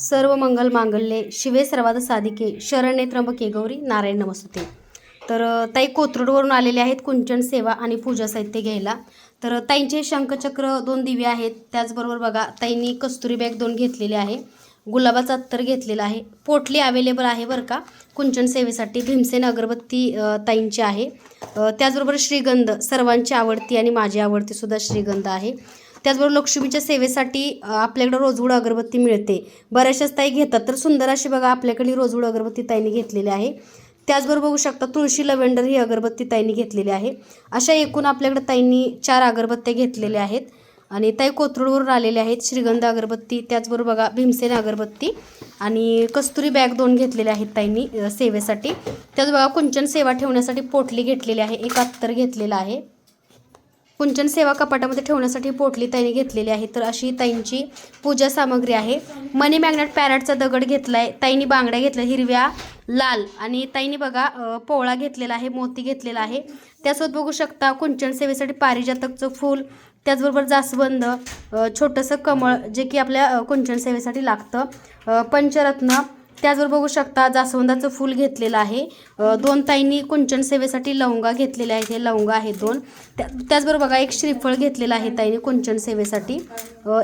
सर्व मंगल मांगल्ये शिवे सर्वात साधिके शरणे त्र्यंबके गौरी नारायण नमस्तुते. तर ताई कोथरूडवरून आलेले आहेत कुंचन सेवा आणि पूजा साहित्य घ्यायला. तर ताईंचे शंखचक्र दोन दिवे आहेत. त्याचबरोबर बघा ताईंनी कस्तुरी बॅग दोन घेतलेले आहे. गुलाबाचा अत्तर घेतलेला आहे. पोटली अवेलेबल आहे बरं का. कुंचन सेवेसाठी भीमसेन अगरबत्ती ताईंची आहे. त्याचबरोबर श्रीगंध सर्वांची आवडती आणि माझी आवडती सुद्धा श्रीगंध आहे. त्याचबरोबर लक्ष्मीच्या सेवेसाठी आपल्याकडं आपल्याकडे रोजवूड अगरबत्ती मिळते. बऱ्याचशाच ताई घेतात. तर सुंदर अशी बघा आपल्याकडे रोजवूड अगरबत्ती ताईने घेतलेली आहे. त्याचबरोबर बघू शकता तुळशी लव्हेंडर ही अगरबत्ती ताईंनी घेतलेली आहे. अशा एकूण आपल्याकडे ताईंनी चार अगरबत्त्या घेतलेल्या आहेत. आणि ताई कोथरूडवरून आलेल्या आहेत. श्रीगंध अगरबत्ती त्याचबरोबर बघा भीमसेन अगरबत्ती आणि कस्तुरी बॅग दोन घेतलेल्या आहेत ताईंनी सेवेसाठी. त्याच बघा कुंचन सेवा ठेवण्यासाठी पोटली घेतलेली आहे. एक अत्तर घेतलेलं आहे. कुंचन सेवा कपाटामध्ये ठेवण्यासाठी पोटली ताईने घेतलेली आहे. तर अशी ताईंची पूजा सामग्री आहे. मनी मॅग्नेट पॅरटचा दगड घेतलाय. ताईनी बांगड्या घेतल्या हिरव्या लाल. आणि ताईनी बघा पोळा पोवळा घेतलेला आहे मोती घेतलेला आहे. त्यासोबत बघू शकता कुंचन सेवेसाठी पारिजातकचं फूल त्याचबरोबर जास्वंद छोटंसं कमळ जे की आपल्या कुंचन सेवेसाठी लागतं. पंचरत्न त्याचबरोबर बघू शकता जास्वंदाचं फूल घेतलेलं आहे. दोन ताईंनी कुंचन सेवेसाठी लवंगा घेतलेल्या आहेत. हे लवंगा आहेत दोन. त्या त्याचबरोबर बघा एक श्रीफळ घेतलेलं आहे ताईने कुंचन सेवेसाठी.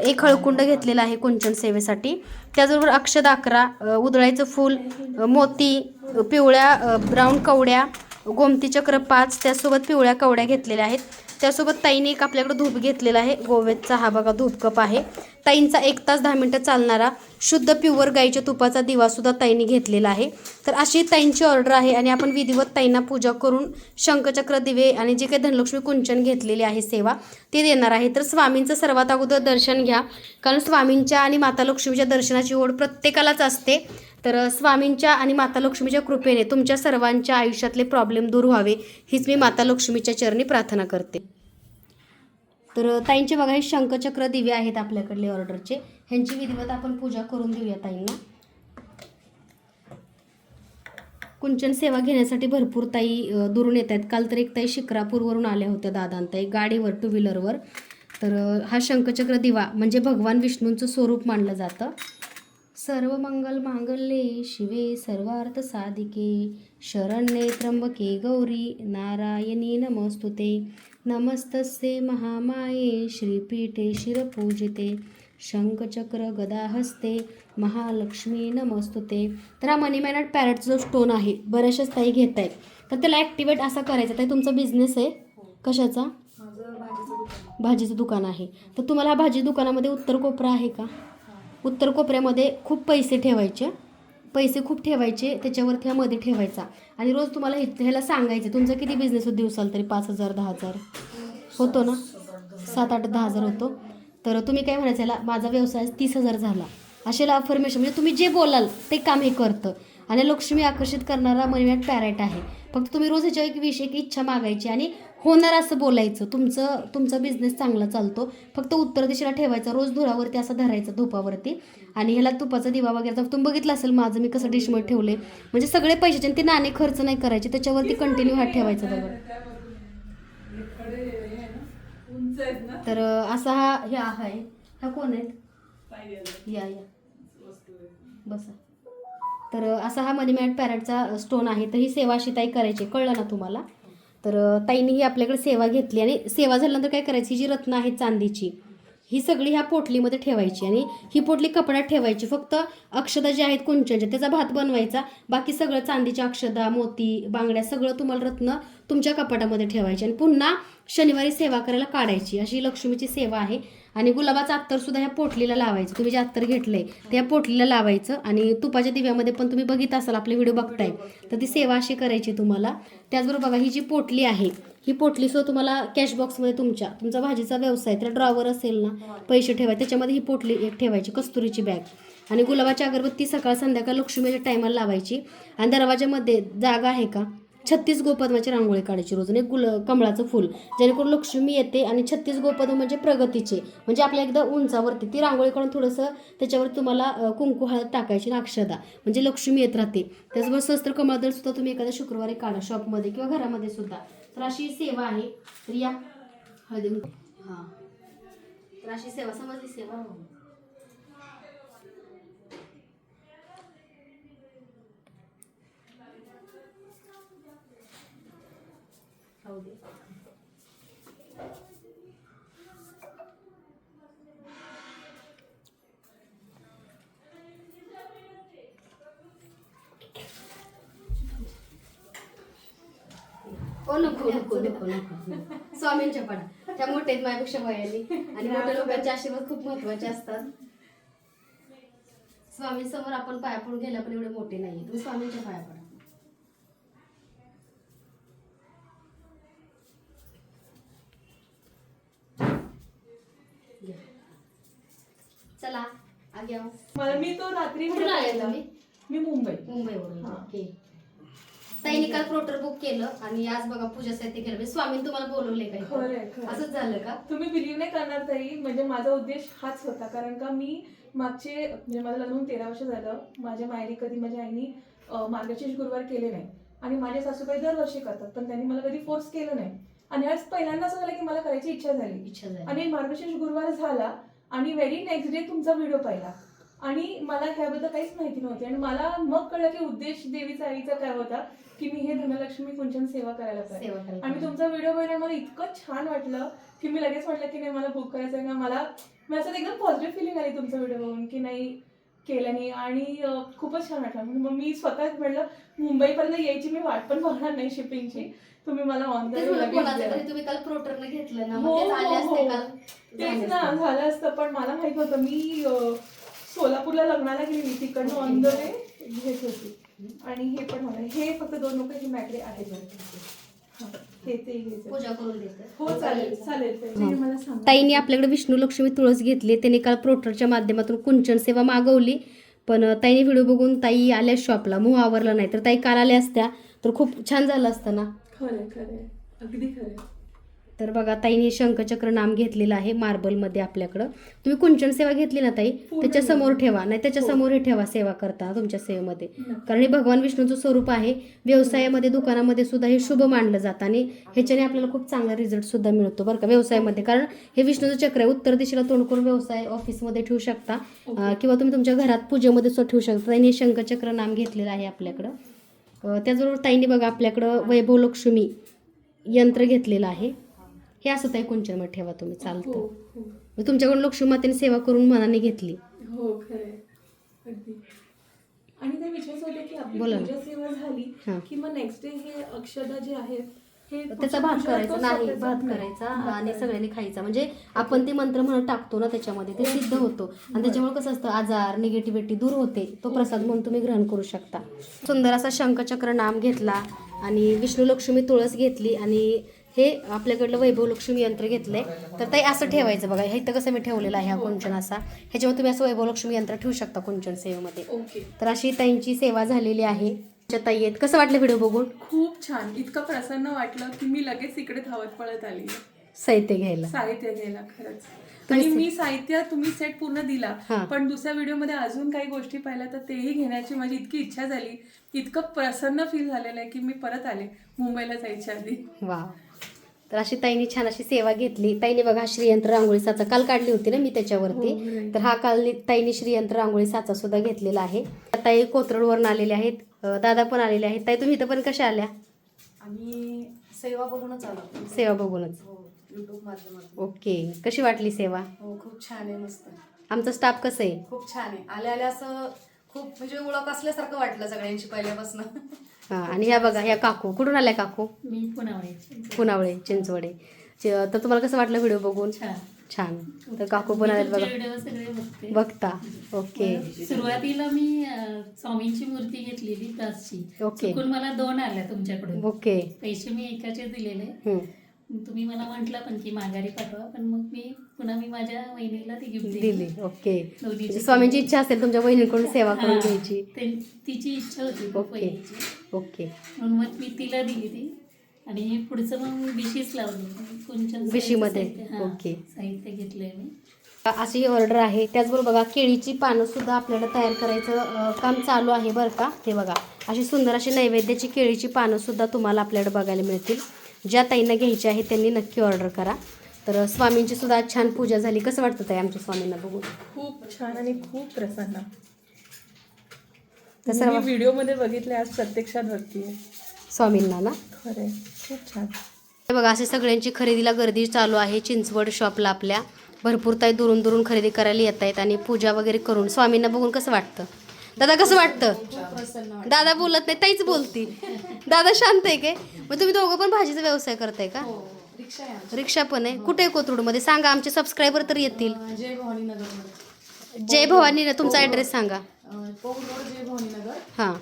एक हळकुंड घेतलेला आहे कुंचन सेवेसाठी. त्याचबरोबर अक्षद अकरा उदळ्याचं फूल मोती पिवळ्या ब्राऊन कवड्या गोमती चक्र पाच त्यासोबत पिवळ्या कवड्या घेतलेल्या आहेत. त्यासोबत ताईने एक आपल्याकडे धूप घेतलेला आहे. गोवेतचा हा बघा धूप कप आहे. ताईंचा एक तास दहा मिनटं चालणारा शुद्ध प्युअर गाईच्या तुपाचा दिवासुद्धा ताईने ताईंनी घेतलेला आहे. तर अशी ताईंची ऑर्डर आहे आणि आपण विधिवत ताईंना पूजा करून शंखचक्र दिवे आणि जे काही धनलक्ष्मी कुंचन घेतलेली आहे सेवा ते देणार आहे. तर स्वामींचं सर्वात अगोदर दर्शन घ्या. कारण स्वामींच्या आणि माता लक्ष्मीच्या दर्शनाची ओढ प्रत्येकालाच असते. तर स्वामींच्या आणि माता लक्ष्मीच्या कृपेने तुमच्या सर्वांच्या आयुष्यातले प्रॉब्लेम दूर व्हावे हीच मी माता लक्ष्मीच्या चरणी प्रार्थना करते. तर ताईंचे बघा हे शंखचक्र दिवे आहेत आपल्याकडले ऑर्डरचे ह्यांची विधिवत आपण पूजा करून देऊया ताईंना. कुंचन सेवा घेण्यासाठी भरपूर ताई दुरून येत आहेत काल तर एक ताई शिक्रापूरवरून आल्या होत्या दादांताई गाडीवर टू व्हीलरवर तर हा शंखचक्र दिवा म्हणजे भगवान विष्णूंचं स्वरूप मानलं जातं. सर्व मंगल मांगल्ये शिवे सर्वार्थ साधिके शरण्ये त्र्यंबके गौरी नारायणी नमस्तुते. नमस्तस्ये महामाये श्रीपीठे शिरपूजिते. शंखचक्र गदाहस्ते महालक्ष्मी नमस्तुते. तर हा मनी मॅनट पॅरेटचा जो स्टोन आहे बऱ्याचशाच ताई घेत आहेत तर त्याला ॲक्टिवेट असा करायचा. ताई तुमचा बिझनेस आहे? कशाचा? भाजीचं दुकान आहे. तर तुम्हाला हा भाजी दुकानामध्ये उत्तर कोपरा आहे का? उत्तर कोपऱ्यामध्ये खूप पैसे ठेवायचे. पैसे खूप ठेवायचे त्याच्यावरती हा मध्ये ठेवायचा. आणि रोज तुम्हाला हे ह्याला सांगायचं तुमचा किती बिझनेस होत दिवसाला तरी? पाच हजार दहा हजार. होतो ना? सात आठ दहा हजार होतो. तर तुम्ही काय म्हणायचं याला माझा व्यवसाय तीस हजार झाला. अशाला अफर्मेशन म्हणजे तुम्ही जे बोलाल ते काम हे करतं. आणि लक्ष्मी आकर्षित करणारा मनीमॅट पॅरेट आहे. फक्त तुम्ही रोज ह्याच्या एक विषय एक इच्छा मागायची आणि होणार असं बोलायचं. तुमचं तुमचा बिझनेस चांगला चालतो. फक्त उत्तर दिशेला ठेवायचा रोज धुरावरती असं धरायचं धुपावरती. आणि ह्याला तुपाचा दिवा वगैरे तुम्ही बघितलं असेल माझं मी कसं डिशमध्ये ठेवले म्हणजे सगळे पैशाचे आणि ते नाणे खर्च नाही करायचे त्याच्यावरती कंटिन्यू हात ठेवायचा दगड तर असा हा ह्या आहे. हा कोण आहेत या या. बसा. तर असा हा मनी मॅट पॅरेटचा स्टोन आहे. तर ही सेवा अशी ताई करायची कळलं ना तुम्हाला? तर अं, ताईने ही आपल्याकडे सेवा घेतली आणि सेवा झाल्यानंतर काय करायची? जी रत्न आहेत चांदीची ही सगळी ह्या पोटलीमध्ये ठेवायची आणि ही पोटली कपड्यात ठेवायची. फक्त अक्षदा ज्या आहेत कुंचनच्या त्याचा भात बनवायचा. बाकी सगळं चांदीच्या अक्षदा मोती बांगड्या सगळं तुम्हाला रत्न तुमच्या कपाटामध्ये ठेवायची आणि पुन्हा शनिवारी सेवा करायला काढायची. अशी लक्ष्मीची सेवा आहे. आणि गुलाबाचं अत्तर सुद्धा ह्या पोटलीला लावायचं. तुम्ही जे अत्तर घेतलंय ते ह्या पोटलीला लावायचं आणि तुपाच्या दिव्यामध्ये पण तुम्ही बघित असाल आपले व्हिडिओ बघताय. तर ती सेवा अशी करायची तुम्हाला. त्याचबरोबर बघा ही जी पोटली आहे ही पोटली सुद्धा तुम्हाला कॅश बॉक्समध्ये तुमच्या तुमचा भाजीचा व्यवसाय तर ड्रॉवर असेल ना पैसे ठेवाय त्याच्यामध्ये ही पोटली एक ठेवायची कस्तुरीची बॅग आणि गुलाबाची अगरबत्ती सकाळ संध्याकाळ लक्ष्मीच्या टायमाला लावायची. आणि दरवाजामध्ये जागा आहे का? छत्तीस गोपद्माची रांगोळी काढायची रोज. आणि एक गुल कमळाचं फुल. जेणेकरून लक्ष्मी येते आणि छत्तीस गोपद म्हणजे प्रगतीचे. म्हणजे आपल्या एकदा उंचावरती ती रांगोळी काढून थोडंसं त्याच्यावर तुम्हाला कुंकू हळद टाकायची अक्षदा. म्हणजे लक्ष्मी येत राहते. त्याचबरोबर सहस्त्र कमळदळ सुद्धा तुम्ही एखाद्या शुक्रवारी काढा शॉपमध्ये किंवा घरामध्ये सुद्धा. तर अशी सेवा आहे. तर या हळदी हां. तर अशी सेवा समजली सेवा हो नको नको नको नको. स्वामींच्या पाडा त्या मोठ्या आहेत माझ्यापेक्षा वयाने. आणि मोठ्या लोकांचे आशीर्वाद खूप महत्त्वाचे असतात. स्वामींसमोर आपण पाया पडून गेल्या पण एवढे मोठे नाही तुम्ही स्वामींच्या पाया पडा. चला आगे. मला मी तो रात्री कुठून आले. तुम्ही? मी मुंबई. मुंबईवरून. हा. ओके. ताईने काल प्रोटर बुक केलं आणि आज बघा पूजा साहित्य केलं. म्हणजे स्वामीन तुम्हाला बोलवले खरंय, काही खरंय. असंच झालं का? तुम्ही बिलीव्ह नाही करणार तरी म्हणजे माझा उद्देश हाच होता. कारण का मी मागचे म्हणजे मला लग्न होऊन तेरा वर्ष झालं. माझ्या माहेरी कधी माझ्या आईनी अं, मार्गशीर्ष गुरुवार केले नाही. आणि माझे सासूबाई दरवर्षी करतात पण त्यांनी मला कधी फोर्स केलं नाही. आणि आज पहिल्यांदा असं झालं की मला करायची इच्छा झाली. इच्छा झाली. आणि मार्गशीर्ष गुरुवार झाला आणि व्हेरी नेक्स्ट डे तुमचा व्हिडिओ पाहिला. आणि मला ह्याबद्दल काहीच माहिती नव्हती. आणि मला मग कळलं की उद्देश देवीचा आईचा काय होता की मी हे धनलक्ष्मी कुंचन सेवा करायला पाहिजे. आणि तुमचा व्हिडिओ बघितला मला इतकं छान वाटलं की मी लगेच म्हटलं की नाही मला बुक करायचं आहे का मला मी असं एकदम पॉझिटिव्ह फिलिंग आली तुमचा व्हिडिओ बघून की नाही केल्याने आणि खूपच छान वाटलं. मग मी स्वतः म्हटलं मुंबईपर्यंत यायची मी वाट पण पाहणार नाही शिपिंगची तुम्ही मला ऑन तेच म्हणलं कोणाचं तरी तुम्ही काल प्रोटरने घेतलं ना मग हो, हो, असते हो. तेच झाले ना असते. झालं असतं पण मला माहीत होतं मी अं, सोलापूरला लग्नाला गेली तिकडनं ऑन द वे घेत होती. आणि हे पण होणार हे फक्त दोन लोक हे मॅकडे आहेत बरं. हा, हे ते घ्यायचं. पूजा करून देते हो चालेल चालेल. ते हा. मला सांगा. ताईने आपल्याकडे विष्णू लक्ष्मी तुळस घेतली. त्याने काल प्रोटरच्या माध्यमातून कुंचन सेवा मागवली. पण अं, ताईने व्हिडिओ बघून ताई आल्या शॉपला मोह आवरला नाही. तर ताई काल आल्या असत्या. तर खूप छान झालं असतं ना. खरंय खरंय. अगदी खरंय. तर बघा ताईने शंखचक्र नाम घेतलेलं आहे मार्बलमध्ये आपल्याकडं. तुम्ही कुंचन सेवा घेतली ना ताई? पूर्ण त्याच्यासमोर. ठेवा. नाही त्याच्या हो. समोर ठेवा सेवा करताना तुमच्या सेवेमध्ये. कारण हे भगवान विष्णूचं स्वरूप आहे. व्यवसायामध्ये दुकानामध्ये सुद्धा हे शुभ मानलं जातं आणि ह्याच्याने आपल्याला खूप चांगला रिझल्ट सुद्धा मिळतो बरं का व्यवसायामध्ये. कारण हे विष्णूचं चक्र आहे उत्तर दिशेला तोंड करून व्यवसाय ऑफिसमध्ये ठेवू शकता. किंवा तुम्ही तुमच्या घरात पूजेमध्ये सुद्धा ठेवू शकता. ताईने हे शंखचक्र नाम घेतलेलं आहे आपल्याकडं. त्याचबरोबर ताईने बघा आपल्याकडं वैभव लक्ष्मी यंत्र घेतलेलं आहे. हे असं ताई कुंचनमध्ये ठेवा तुम्ही? हो चालतं. हो मी तुमच्याकडून लक्ष्मी मातेने सेवा करून मनाने घेतली. हो आणि ते विचारच होते की आपली. पूजा सेवा झाली हा. की मग नेक्स्ट डे हे अक्षदा जे आहेत हे त्याचा भात करायचा. नाही भात. करायचा आणि. सगळ्यांनी खायचा. म्हणजे आपण ते मंत्र म्हणून टाकतो ना त्याच्यामध्ये ते सिद्ध होतो. आणि त्याच्यामुळे कसं असतं आजार निगेटिव्हिटी दूर होते. तो प्रसाद म्हणून तुम्ही ग्रहण करू शकता. सुंदर असा शंखचक्र नाम घेतला आणि विष्णू लक्ष्मी तुळस घेतली आणि हे आपल्याकडलं वैभव लक्ष्मी यंत्र घेतलंय. तर ते असं ठेवायचं बघा. हे इथं कसं मी ठेवलेलं आहे हा कुंचन असा. ह्याच्यामुळे तुम्ही असं वैभव लक्ष्मी यंत्र ठेवू शकता कुंचन सेवेमध्ये. तर अशी ताईंची सेवा झालेली आहे. ताई आहेत. कसं वाटलं व्हिडिओ बघून? खूप छान. इतकं प्रसन्न वाटलं की मी लगेच इकडे धावत पळत आली. साहित्य घ्यायला. साहित्य घ्यायला खरंच. आणि मी साहित्य तुम्ही सेट पूर्ण दिला. हा. पण दुसऱ्या व्हिडिओमध्ये अजून काही गोष्टी पाहिल्या तर तेही घेण्याची माझी इतकी इच्छा झाली. इतकं प्रसन्न फील झालेलं आहे की मी परत आले मुंबईला जायच्या आधी. वा. तर अशी ताईने छान अशी सेवा घेतली. ताईने बघा श्रीयंत्र रांगोळी साचा. काल काढली होती ना मी त्याच्यावरती. हो, right. तर हा काल ताईने श्रीयंत्र रांगोळी साचा सुद्धा घेतलेला आहे. ताई कोथरूडवरून आलेले आहेत. दादा पण आलेले आहेत. ताई तुम्ही इथं पण कशा आल्या? आम्ही सेवा बघूनच आलो. सेवा बघूनच. हो युट्यूब माध्यमातून. ओके. कशी वाटली सेवा? हो खूप छान आहे मस्त. आमचा स्टाफ कसं आहे? खूप छान आहे. आल्या आल्या असं खूप म्हणजे ओळख असल्यासारखं वाटलं सगळ्यांची पहिल्यापासून. हां आणि ह्या बघा ह्या काकू. कुठून आल्या काकू? मी पुण्यावळे पुनावळे चिंचवडे. तर तुम्हाला कसं वाटलं व्हिडिओ बघून? छान. तर काकू पण आल्यात बघा. बघते. ओके. सुरुवातीला मी स्वामींची मूर्ती घेतलेली प्रासची ओके. मला दोन आल्या तुमच्याकडून. ओके. पैसे मी एकाचे दिलेले. तुम्ही मला म्हटलं पण की माघारी पाठवा पण मग मी पुन्हा मी माझ्या वहिनीला ती गिफ्ट दिली. ओके. म्हणजे स्वामींची इच्छा असेल तुमच्या बहिणीकडून सेवा करून. घ्यायची. तिची इच्छा होती ओके. ओके. म्हणून मग मी तिला दिली ती. आणि पुढचं मग बिशीच लावली? साहित्य- हा, ओके. साहित्य घेतलंय मी. अशी ऑर्डर आहे. त्याचबरोबर बघा केळीची पानं सुद्धा आपल्याला तयार करायचं काम चालू आहे बरं का? ते बघा अशी सुंदर अशी नैवेद्याची केळीची पानं सुद्धा तुम्हाला आपल्याकडे बघायला मिळतील. ज्या ताईंना घ्यायची आहे त्यांनी नक्की ऑर्डर करा. तर स्वामींची सुद्धा आज छान पूजा झाली. कसं वाटतं ताई आमच्या स्वामींना बघून? खूप छान आणि खूप प्रसन्न. कसं मी वा- व्हिडिओमध्ये बघितले आज प्रत्यक्षात बघतीये स्वामींना ना? खरे खूप छान. हे बघा असे सगळ्यांची खरेदीला गर्दी चालू आहे. चिंचवड शॉपला आपल्या. भरपूर ताई दुरून दुरून खरेदी करायला येत आहेत आणि पूजा वगैरे करून. स्वामींना बघून कसं वाटतं? दादा कसं वाटतं? दादा बोलत नाही ताईच बोलती दादा शांत आहे काय? मग तुम्ही दोघं पण भाजीचा व्यवसाय करताय का? रिक्षा आहे रिक्षा पण आहे. कुठे आहे कोथरूडमध्ये? सांगा आमचे सबस्क्रायबर तर येतील. जय भवानी नगरमध्ये जय भवानी तुमचा ॲड्रेस सांगा. पौर रोड जय भवानी नगर. हां.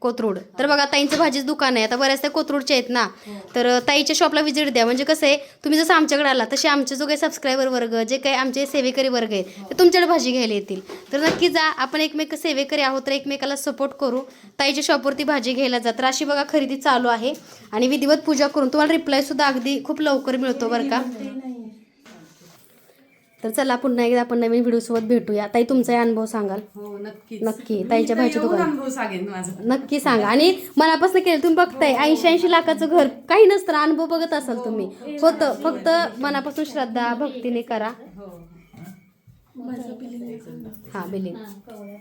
कोथरूड. तर बघा ताईंचं भाजीचं दुकान आहे. आता बऱ्याच त्या कोथरूडच्या आहेत ना. तर ताईच्या शॉपला व्हिजिट द्या. म्हणजे कसं आहे तुम्ही जसं आमच्याकडे आला तसे आमचे जो काही सबस्क्रायबर वर्ग जे काही आमचे सेवेकरी वर्ग आहेत ते तुमच्याकडे भाजी घ्यायला येतील. तर नक्की जा. आपण एकमेक सेवेकरी आहोत तर एकमेकाला सपोर्ट करू. ताईच्या शॉपवरती भाजी घ्यायला जा. तर अशी बघा खरेदी चालू आहे. आणि विधिवत पूजा करून तुम्हाला रिप्लायसुद्धा अगदी खूप लवकर मिळतो बरं का. तर चला पुन्हा एकदा आपण नवीन व्हिडिओसोबत भेटूया. ताई तुमचाही अनुभव सांगाल. हो नक्की. नक्की ताईच्या भाजी दुकान. अनुभव सांगेन माझा. नक्की सांगा. आणि मनापासून केलं तुम्ही बघताय ऐंशी ऐंशी लाखाचं घर काही नसतं अनुभव बघत असाल तुम्ही. होतं फक्त मनापासून श्रद्धा भक्तीने करा. हो. हा बिलिंग. हां